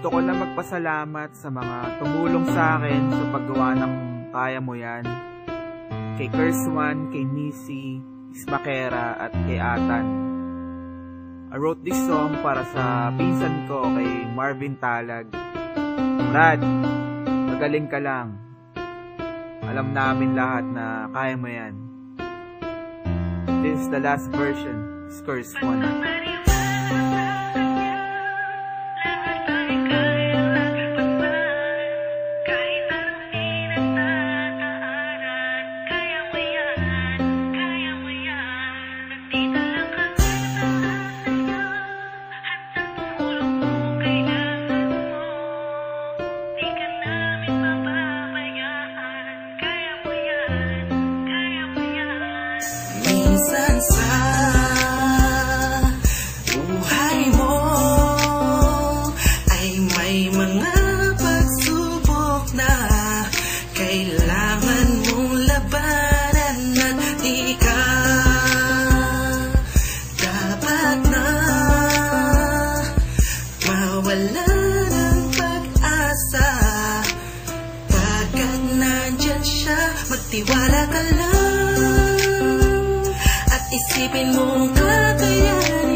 Gusto ko lang magpasalamat sa mga tumulong sa akin sa paggawa ng Kaya Mo Yan. Kay Kerswan, kay Missy, Ismakera, at kay Atan. I wrote this song para sa pinsan ko kay Marvin Talag. Brad, magaling ka lang. Alam namin lahat na kaya mo yan. This is the last version, Curse 1. Magtiwala ka lang At isipin mong kakayanin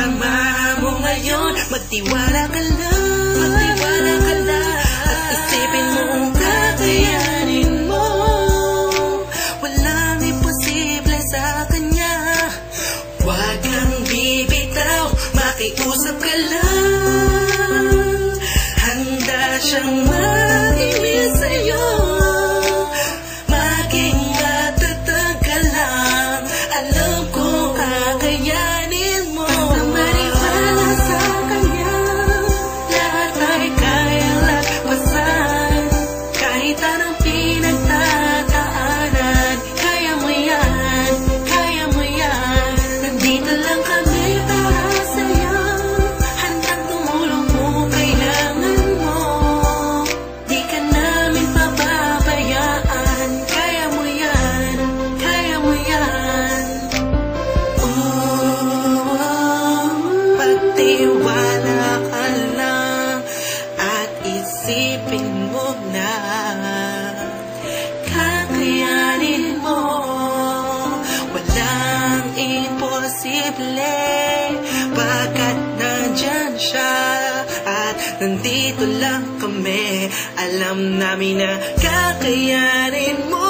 Nadarama mo ngayon. Magtiwala ka lang. Magtiwala ka lang. At isipin mo kung kakayanin mo. Walang imposible sa kanya. Huwag kang bibitaw. Makiusap ka lang. Handa siyang makinig imposible Pagkat nandyan siya? At nandito lang kami Alam namin na kakayanin mo